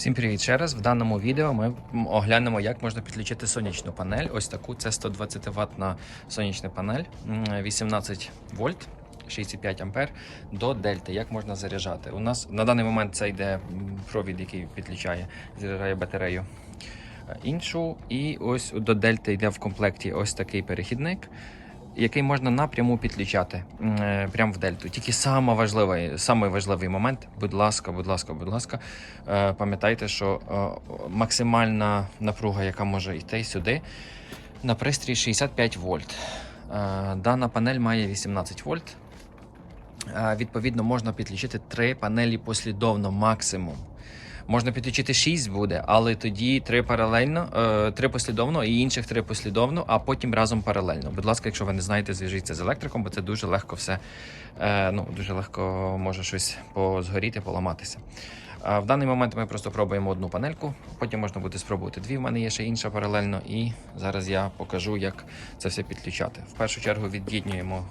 Всім привіт ще раз. В даному відео ми оглянемо, як можна підключити сонячну панель. Ось таку це 120 ваттна сонячна панель, 18 вольт. 65 ампер до дельти. Як можна заряджати? У нас на даний момент це йде провід, який підключає, заряджає батарею е, іншу. І ось до дельти йде в комплекті ось такий перехідник, який можна напряму підключати е, прямо в дельту. Тільки саме важливий, момент, будь ласка, будь ласка, будь ласка, е, пам'ятайте, що е, максимальна напруга, яка може йти сюди, на пристрій 65 вольт. Дана панель має 18 вольт. Відповідно, можна підключити три панелі послідовно максимум. Можна підключити 6 буде, але тоді три паралельно, е, три послідовно і інших три послідовно, а потім разом паралельно. Будь ласка, якщо ви не знаєте, зв'яжіться з електриком, бо це дуже легко все, е, ну дуже легко може щось позгоріти, поламатися. В даний момент ми просто пробуємо одну панельку, потім можна буде спробувати дві. В мене є ще інша паралельно, і зараз я покажу, як це все підключати. В першу чергу від'єднуємо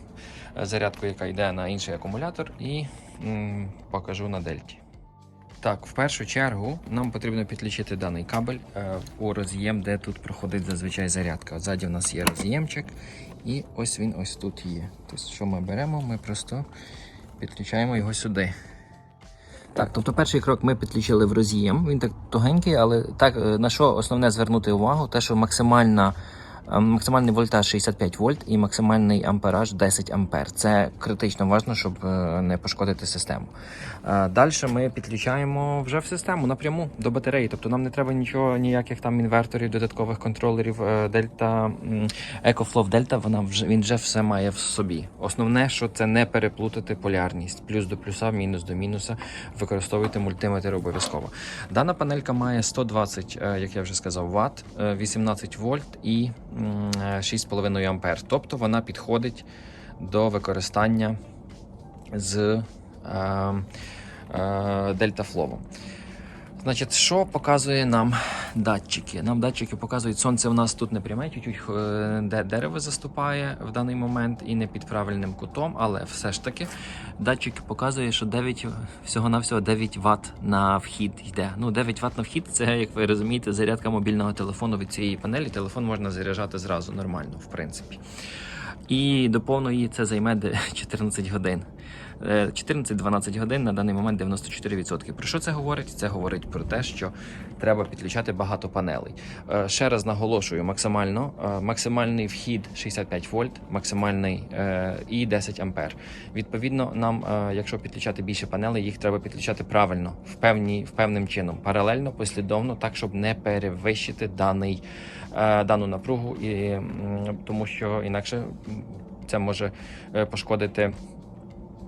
е, зарядку, яка йде на інший акумулятор, і покажу на дельті. Так, в першу чергу нам потрібно підключити даний кабель е, у роз'єм, де тут проходить зазвичай зарядка. Ззаді у нас є роз'ємчик, і ось він ось тут є. Тобто, що ми беремо, ми просто підключаємо його сюди. Так, тобто перший крок ми підключили в роз'єм. Він так тугенький, але так е, на що основне звернути увагу, те, що максимальна. Е, Максимальний вольтаж 65 вольт і максимальний ампераж 10 ампер. Це критично важливо, щоб е, не пошкодити систему. Далі ми підключаємо вже в систему напряму до батареї. Тобто нам не треба нічого, ніяких там інверторів, додаткових контролерів. Е, м, EcoFlow Delta, вона вже він вже все має в собі. Основне, що це не переплутати полярність. Плюс до плюса, мінус до мінуса. Використовуйте мультиметр обов'язково. Дана панелька має 120, е, як я вже сказав, Вт, е, 18 вольт і е, 6,5 ампер. Тобто вона підходить до використання з е, е, дельтафловом. Значить, що показує нам датчики? Нам датчики показують, сонце у нас тут не пряме, чуть-чуть е, де дерево заступає в даний момент і не під правильним кутом, але все ж таки датчик показує, що 9, всього-навсього 9 Вт на вхід йде. Ну, 9 Вт на вхід це, як ви розумієте, зарядка мобільного телефону від цієї панелі. Телефон можна заряджати зразу нормально, в принципі. І до повної це займе де- 14 годин. Е, 14-12 годин на даний момент 94%. Про що це говорить? Це говорить про те, що треба підключати багато панелей. Е, Ще раз наголошую: максимально е, максимальний вхід 65 вольт, максимальний е, і 10 ампер. Відповідно, нам, е, якщо підключати більше панелей, їх треба підключати правильно, в певні, в певним чином, паралельно, послідовно, так щоб не перевищити даний, е, дану напругу, і, тому що інакше це може е, пошкодити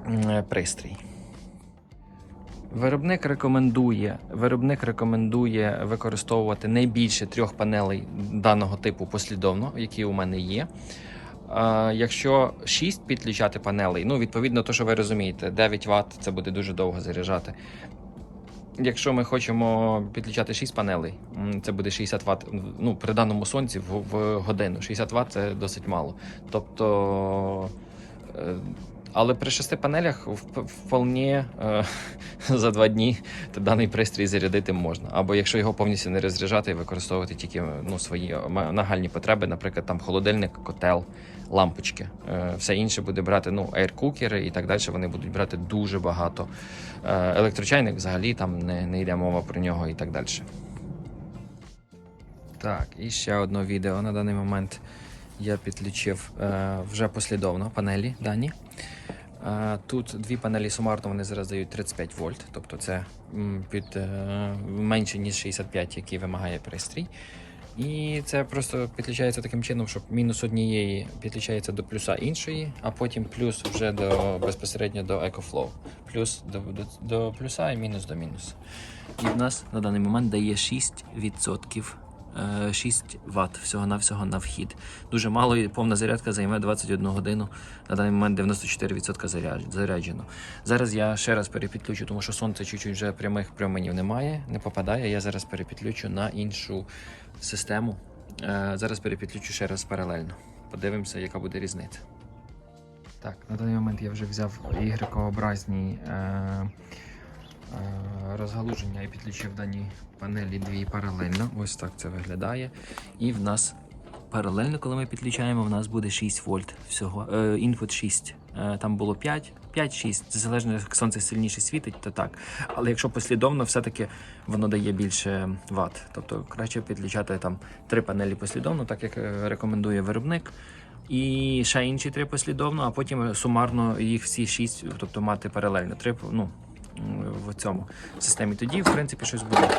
е, пристрій. Виробник рекомендує, виробник рекомендує використовувати не більше трьох панелей даного типу послідовно, які у мене є. Якщо 6 підключати панелей, ну відповідно, то що ви розумієте, 9 Вт це буде дуже довго заряджати. Якщо ми хочемо підключати 6 панелей, це буде 60 Вт ну, при даному сонці в, в годину. 60 Вт це досить мало. Тобто. Е, Але при шести панелях вп- вполне е, за два дні даний пристрій зарядити можна. Або якщо його повністю не розряджати і використовувати тільки ну, свої нагальні потреби, наприклад, там холодильник, котел, лампочки. Е, Все інше буде брати ну, ейркукери і так далі. Вони будуть брати дуже багато. Е, Електрочайник взагалі там не, не йде мова про нього і так далі. Так, і ще одне відео на даний момент я підключив е, вже послідовно панелі дані. Тут дві панелі сумарно вони зараз дають 35 вольт, тобто це під е, менше ніж 65, який вимагає пристрій. І це просто підключається таким чином, щоб мінус однієї підключається до плюса іншої, а потім плюс вже до безпосередньо до EcoFlow. Плюс до, до, до плюса і мінус до мінуса. І в нас на даний момент дає 6%. Е, 6 Вт всього-навсього на вхід. Дуже мало і повна зарядка займе 21 годину. На даний момент 94% заряджено. Зараз я ще раз перепідключу, тому що сонце чуть-чуть вже прямих променів немає, не попадає. Я зараз перепідключу на іншу систему. Е, Зараз перепідключу ще раз паралельно. Подивимося, яка буде різниця. Так, на даний момент я вже взяв ігрекообразні е, е, розгалуження я підключив дані панелі дві паралельно. Ось так це виглядає. І в нас паралельно, коли ми підключаємо, в нас буде 6 вольт всього. Е, інпут 6. Е, там було 5, 5-6. Залежно, як сонце сильніше світить, то так. Але якщо послідовно, все-таки воно дає більше ватт. Тобто краще підключати там три панелі послідовно, так як е, рекомендує виробник. І ще інші три послідовно, а потім сумарно їх всі шість, тобто мати паралельно. Три ну, в цьому системі. Тоді, в принципі, щось буде.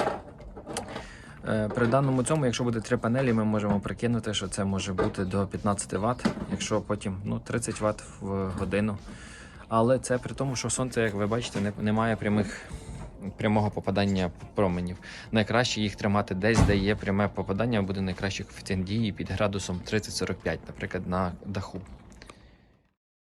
Е, При даному цьому, якщо буде три панелі, ми можемо прикинути, що це може бути до 15 Вт, якщо потім ну, 30 Вт в годину. Але це при тому, що сонце, як ви бачите, не, немає прямих, прямого попадання променів. Найкраще їх тримати десь, де є пряме попадання, буде найкращий коефіцієнт дії під градусом 30-45, наприклад, на даху.